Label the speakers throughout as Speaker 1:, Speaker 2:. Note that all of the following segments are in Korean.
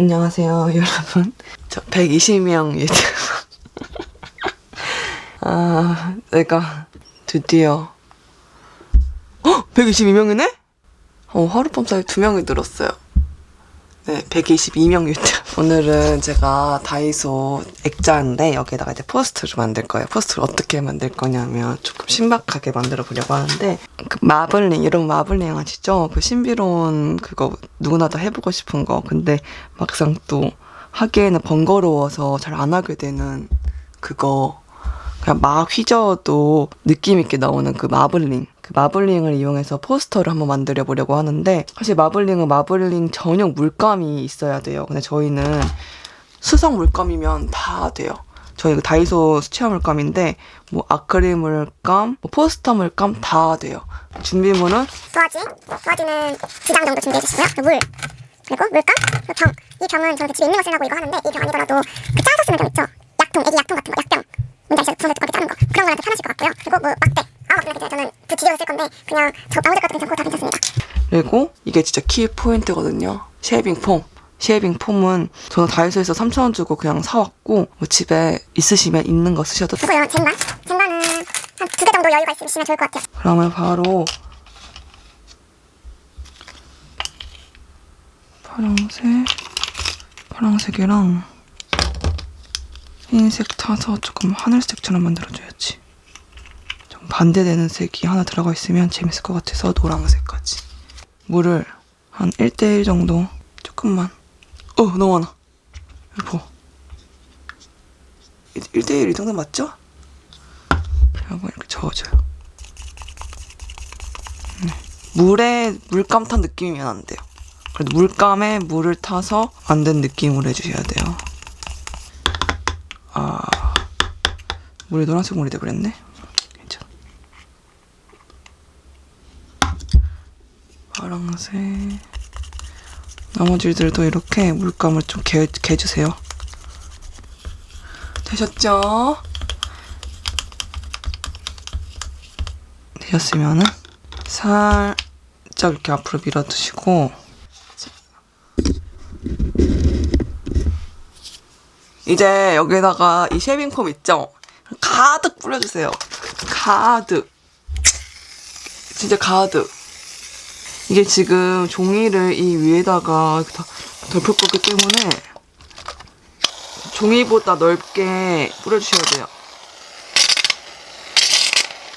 Speaker 1: 안녕하세요, 여러분. 저 120명 유튜버. 아, 내가 드디어. 헉! 122명이네? 어, 하룻밤 사이 두 명이 늘었어요. 네, 122명 유튜브. 오늘은 제가 다이소 액자인데 여기에다가 이제 포스트를 만들 거예요. 포스트를 어떻게 만들 거냐면 조금 신박하게 만들어 보려고 하는데 그 마블링, 여러분 마블링 아시죠? 그 신비로운 그거 누구나 다 해보고 싶은 거. 근데 막상 또 하기에는 번거로워서 잘 안 하게 되는 그거. 그냥 막 휘저어도 느낌 있게 나오는 그 마블링. 그 마블링을 이용해서 포스터를 한번 만들어 보려고 하는데 사실 마블링은 마블링 전용 물감이 있어야 돼요. 근데 저희는 수성 물감이면 다 돼요. 저희 그 다이소 수채화 물감인데 뭐 아크릴 물감, 뭐 포스터 물감 다 돼요. 준비물은
Speaker 2: 도화지, 도화지는 두 장 정도 준비해 주시고요. 그 물, 그리고 물감, 그리고 병. 이 병은 저는 집에 있는 거 쓰려고 이거 하는데 이 병 아니더라도 그 짜서 쓰는 병 있죠. 약통, 애기 약통 같은 거, 약병. 뭔지 아시죠? 두껍게 짜는 거. 그런 거랑 더 편하실 것 같고요. 그리고 뭐 막대. 아, 맞다. 괜찮아요. 저는 그 뒤져서 쓸 건데 그냥 저 나머지 것도 괜찮고 다 괜찮습니다.
Speaker 1: 그리고 이게 진짜 키 포인트거든요. 쉐이빙 폼. 쉐이빙 폼은 저는 다이소에서 3,000원 주고 그냥 사왔고 뭐 집에 있으시면 있는 거 쓰셔도 돼요.
Speaker 2: 그리고요, 젠간. 젠간은 한 두 개 정도 여유가 있으시면 좋을 것 같아요.
Speaker 1: 그러면 바로 파란색, 파란색이랑 흰색 타서 조금 하늘색처럼 만들어줘야지. 좀 반대되는 색이 하나 들어가 있으면 재밌을 것 같아서 노란색까지. 물을 한 1대1 정도 조금만. 어, 너무 많아. 여보. 1대1 이 정도 맞죠? 여보 이렇게 저어줘요. 물에 물감 탄 느낌이면 안 돼요. 그래도 물감에 물을 타서 만든 느낌으로 해주셔야 돼요. 물이 노란색 물이 돼버렸네. 괜찮아. 파랑색. 나머지들도 이렇게 물감을 좀 개, 개주세요. 되셨죠? 되셨으면은 살짝 이렇게 앞으로 밀어두시고 이제 여기다가 이 쉐빙폼 있죠? 가득 뿌려주세요. 가득. 진짜 가득. 이게 지금 종이를 이 위에다가 다 덮을 거기 때문에 종이보다 넓게 뿌려주셔야 돼요.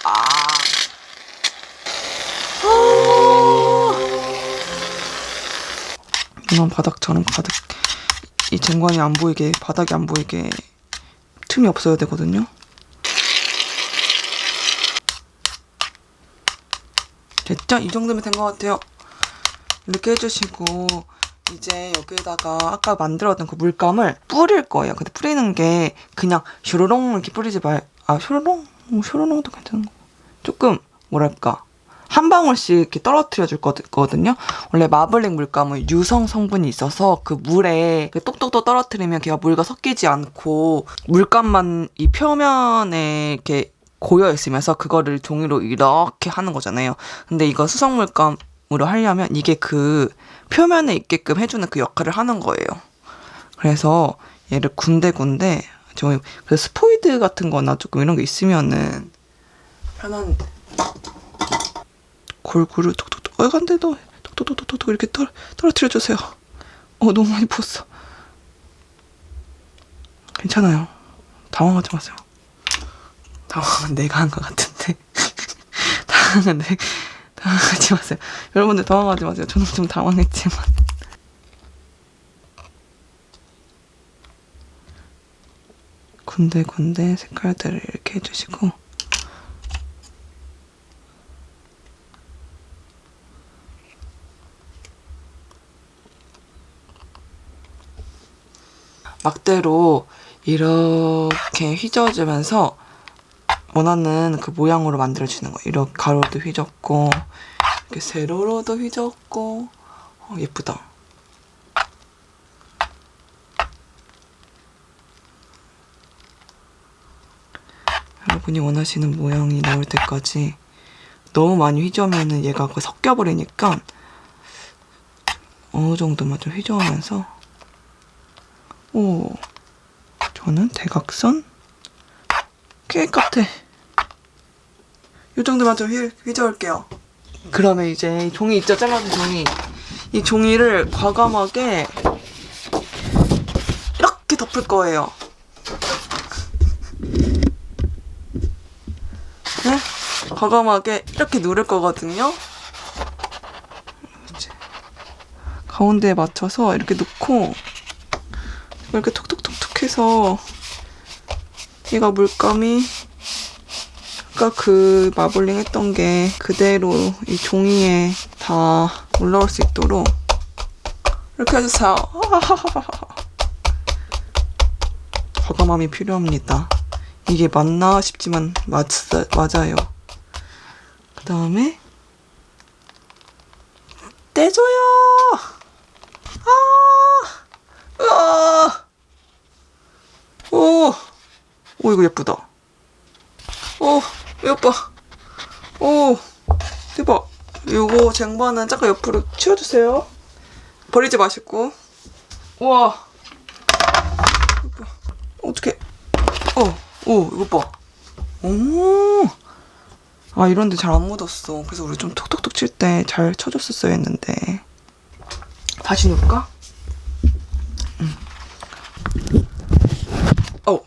Speaker 1: 아. 이만 바닥처럼 가득 이 쟁관이 안 보이게 바닥이 안 보이게 틈이 없어야 되거든요. 됐죠? 이 정도면 된 것 같아요. 이렇게 해주시고 이제 여기에다가 아까 만들었던 그 물감을 뿌릴 거예요. 근데 뿌리는 게 그냥 슈로롱 이렇게 뿌리지 말. 아 슈로롱? 뭐 슈로롱도 괜찮은 거. 조금 뭐랄까 한 방울씩 이렇게 떨어뜨려 줄 거거든요. 원래 마블링 물감은 유성 성분이 있어서 그 물에 그 똑똑똑 떨어뜨리면 걔가 물과 섞이지 않고 물감만 이 표면에 이렇게 고여 있으면서 그거를 종이로 이렇게 하는 거잖아요. 근데 이거 수성 물감으로 하려면 이게 그 표면에 있게끔 해주는 그 역할을 하는 거예요. 그래서 얘를 군데군데 저 그래서 스포이드 같은 거나 조금 이런 게 있으면은 편한 골고루 톡톡톡 어 안돼 너. 톡톡톡톡톡 이렇게 떨, 떨어뜨려 주세요. 어 너무 많이 부었어. 괜찮아요. 당황하지 마세요 당황은 내가 한 것 같은데. 당황은 내 당황하지 마세요. 여러분들 당황하지 마세요. 저는 좀 당황했지만. 군데군데 색깔들을 이렇게 해주시고. 막대로 이렇게 휘저어주면서 원하는 그 모양으로 만들어주는 거예요. 이렇게 가로도 휘젓고 이렇게 세로로도 휘젓고 어, 예쁘다. 여러분이 원하시는 모양이 나올 때까지 너무 많이 휘저으면 얘가 그 섞여버리니까 어느 정도만 좀 휘저으면서 오, 저는 대각선 케이크 같아. 이 정도만 좀 휘, 휘저을게요. 그러면 이제 이 종이 있죠? 잘라진 종이. 이 종이를 과감하게 이렇게 덮을 거예요. 네? 과감하게 이렇게 누를 거거든요. 가운데에 맞춰서 이렇게 놓고 이렇게 톡톡톡톡 해서 얘가 물감이 아까 그 마블링 했던 게 그대로 이 종이에 다 올라올 수 있도록 이렇게 해주세요. 과감함이 필요합니다. 이게 맞나 싶지만 맞, 맞아요. 그 다음에 떼줘요. 아, 으아, 오, 오 이거 예쁘다. 오, 예뻐. 오, 대박. 요거 쟁반은 잠깐 옆으로 치워주세요. 버리지 마시고. 우와. 어떡해. 어, 오, 이거 봐. 오. 아, 이런데 잘 안 묻었어. 그래서 우리 좀 톡톡톡 칠 때 잘 쳐줬었어야 했는데. 다시 놓을까? 응. 어.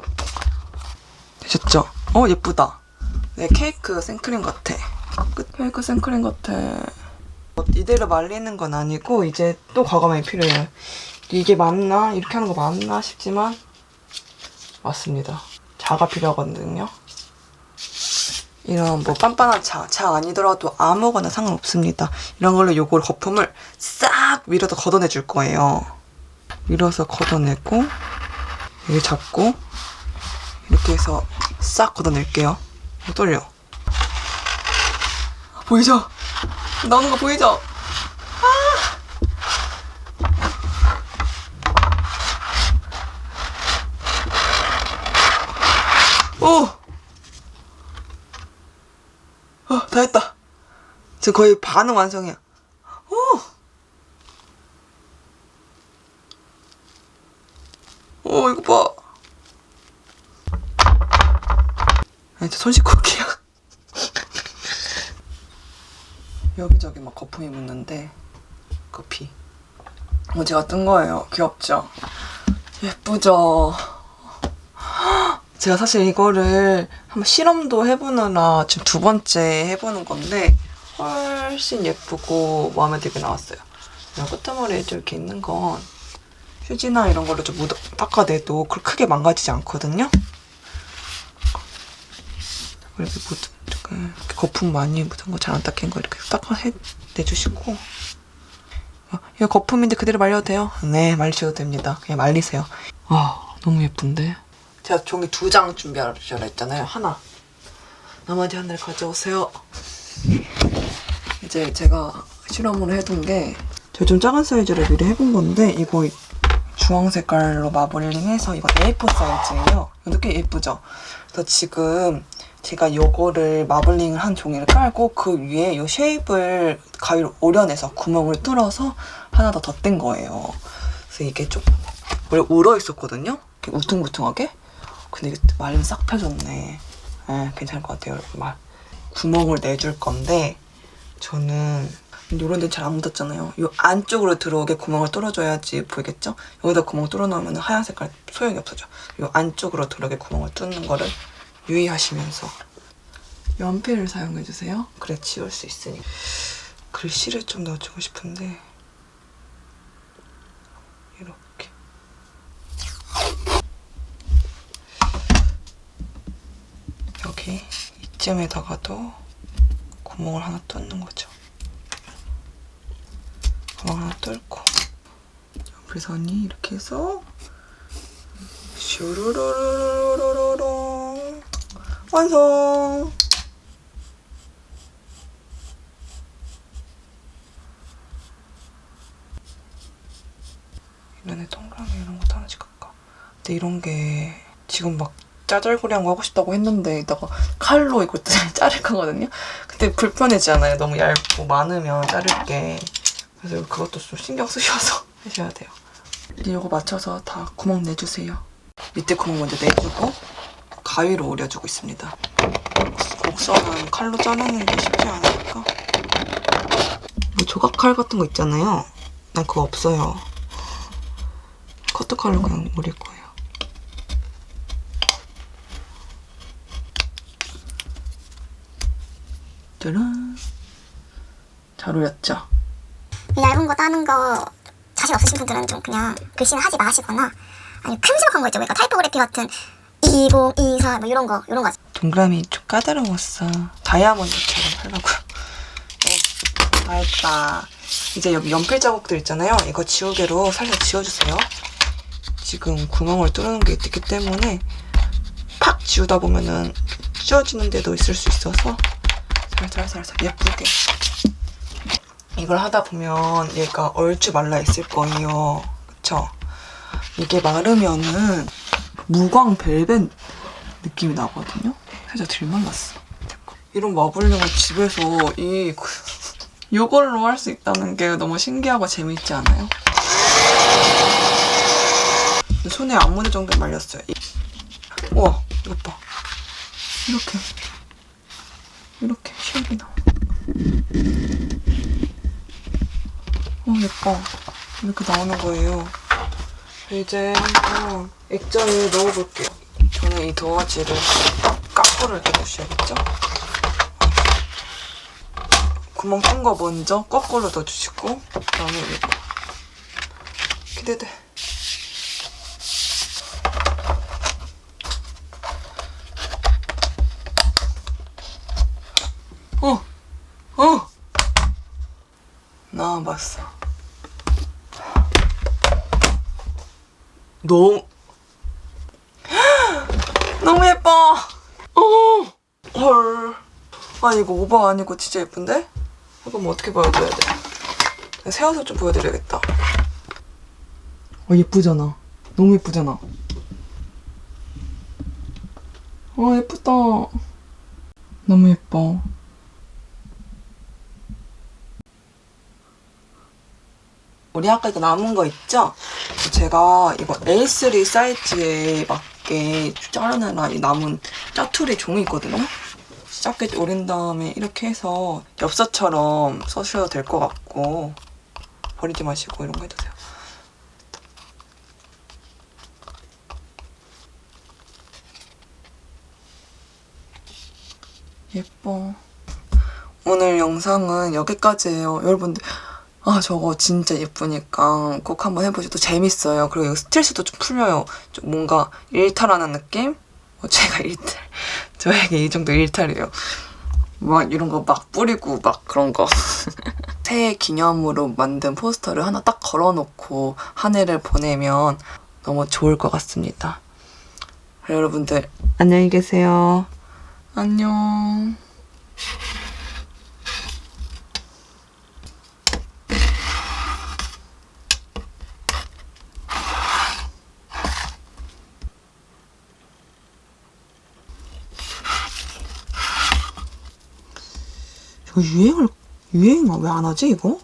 Speaker 1: 되셨죠? 어, 예쁘다. 네, 케이크 생크림 같아. 끝 케이크 생크림 같아. 어, 이대로 말리는 건 아니고, 이제 또 과감함이 필요해요. 이게 맞나? 이렇게 하는 거 맞나? 싶지만, 맞습니다. 자가 필요하거든요. 이런 뭐 빤빤한 차, 차 아니더라도 아무거나 상관없습니다. 이런 걸로 요걸 거품을 싹 밀어서 걷어내 줄 거예요. 밀어서 걷어내고 여기 잡고 이렇게 해서 싹 걷어낼게요. 어, 떨려. 보이죠? 나오는 거 보이죠? 오! 어, 다 했다. 지금 거의 반은 완성이야. 오! 오, 이거 봐. 아, 이제 손 씻고 올게요. 여기저기 막 거품이 묻는데, 커피. 어, 제가 뜬 거예요. 귀엽죠? 예쁘죠? 제가 사실 이거를 한번 실험도 해보느라 지금 두 번째 해보는 건데 훨씬 예쁘고 마음에 들게 나왔어요. 끝머리에 좀 이렇게 있는 건 휴지나 이런 걸로 좀 묻어, 닦아내도 크게 망가지지 않거든요. 이렇게 묻, 조금 이렇게 거품 많이 묻은 거 잘 안 닦인 거 이렇게 닦아내주시고 어, 이거 거품인데 그대로 말려도 돼요? 네, 말리셔도 됩니다. 그냥 말리세요. 아, 너무 예쁜데? 제가 종이 두 장 준비하라 했잖아요. 하나. 나머지 하나를 가져오세요. 이제 제가 실험으로 해둔 게 제가 좀 작은 사이즈로 미리 해본 건데 이거 주황 색깔로 마블링해서 이거 A4 사이즈예요. 느낌 예쁘죠? 그래서 지금 제가 요거를 마블링을 한 종이를 깔고 그 위에 요 쉐입을 가위로 오려내서 구멍을 뚫어서 하나 더 덧댄 거예요. 그래서 이게 좀 원래 울어 있었거든요. 이렇게 우퉁우퉁하게. 근데 이게 말리면 싹 펴졌네. 예, 괜찮을 것 같아요. 말 구멍을 내줄 건데 저는 이런 데잘안 묻었잖아요. 이 안쪽으로 들어오게 구멍을 뚫어줘야지 보이겠죠? 여기다 구멍 뚫어놓으면 하얀 색깔 소용이 없어져. 이 안쪽으로 들어오게 구멍을 뚫는 거를 유의하시면서 연필을 사용해 주세요. 그래 지울 수 있으니. 글씨를 좀 넣어주고 싶은데 이렇게. 여기 이쯤에다가도 구멍을 하나 뚫는 거죠. 구멍 하나 뚫고 연필선이 이렇게 해서 슈루루루루루루루 완성. 이런에 동그라미 이런 것도 하나씩 갈까? 근데 이런 게 지금 막 짜잘구리한 거 하고 싶다고 했는데 이따가 칼로 이거 자를 거거든요. 근데 불편해지잖아요. 너무 얇고 많으면 자를 게. 그래서 그것도 좀 신경 쓰셔서 하셔야 돼요. 이거 맞춰서 다 구멍 내주세요. 밑에 구멍 먼저 내주고 가위로 오려주고 있습니다. 곡선은 칼로 자르는 게 쉽지 않으니까. 뭐 조각칼 같은 거 있잖아요. 난 그거 없어요. 커트칼로 그냥 오릴 거예요. 짜란. 잘 오렸죠?
Speaker 2: 얇은 거 따는 거 자신 없으신 분들은 좀 그냥 글씨는 하지 마시거나 아니 큼지막한 거 있죠. 그러니까 타이포그래피 같은 2024 뭐 이런 거 이런 거
Speaker 1: 동그라미 좀 까다로웠어. 다이아몬드처럼 하려고. 네, 다 했다. 이제 여기 연필 자국들 있잖아요. 이거 지우개로 살짝 지워주세요. 지금 구멍을 뚫는 게 있기 때문에 팍 지우다 보면은 찢어지는 데도 있을 수 있어서 살살살살 예쁘게. 이걸 하다 보면 얘가 얼추 말라 있을 거예요. 그쵸? 이게 마르면은 무광 벨벳 느낌이 나거든요. 살짝 들말랐어. 이런 마블링을 집에서 이 이걸로 할 수 있다는 게 너무 신기하고 재밌지 않아요? 손에 안 묻을 정도 말렸어요. 이- 우와, 이것 봐. 이렇게 이렇게 쉐입이 나와. 어 예뻐. 이렇게 나오는 거예요. 이제 한번 액자에 넣어볼게요. 저는 이 도화지를 이렇게 넣으셔야겠죠? 구멍 뜬거 먼저 거꾸로 넣어주시고 그다음에 이거 기대돼. 어, 어, 나와봤어. 너무 너무 예뻐. 어. 헐. 아 이거 오버 아니고 진짜 예쁜데? 이거 뭐 어떻게 보여드려야 돼? 세워서 좀 보여드려야겠다. 어 예쁘잖아. 너무 예쁘잖아. 어 예쁘다. 너무 예뻐. 우리 아까 이거 남은 거 있죠? 제가 이거 A3 사이즈에 맞게 자르느라 이 남은 짜투리 종이 있거든요? 짧게 오린 다음에 이렇게 해서 엽서처럼 써셔도 될 것 같고 버리지 마시고 이런 거 해주세요. 예뻐. 오늘 영상은 여기까지예요. 여러분들 아 저거 진짜 예쁘니까 꼭 한번 해보셔도 재밌어요. 그리고 스트레스도 좀 풀려요. 좀 뭔가 일탈하는 느낌? 어, 제가 일탈 저에게 이 정도 일탈이에요. 막 이런 거 막 뿌리고 막 그런 거. 새해 기념으로 만든 포스터를 하나 딱 걸어놓고 한 해를 보내면 너무 좋을 것 같습니다. 여러분들 안녕히 계세요. 안녕. 이거 유행을 유행 왜 안 하지 이거?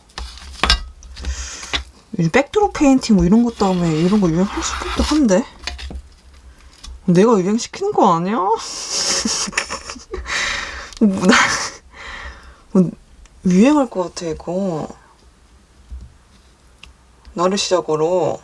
Speaker 1: 요즘 백드롭 페인팅 뭐 이런 것 때문에 이런 거 유행할 수도 한데 내가 유행 시키는 거 아니야? 뭐, 나, 뭐, 유행할 것 같아 이거 나를 시작으로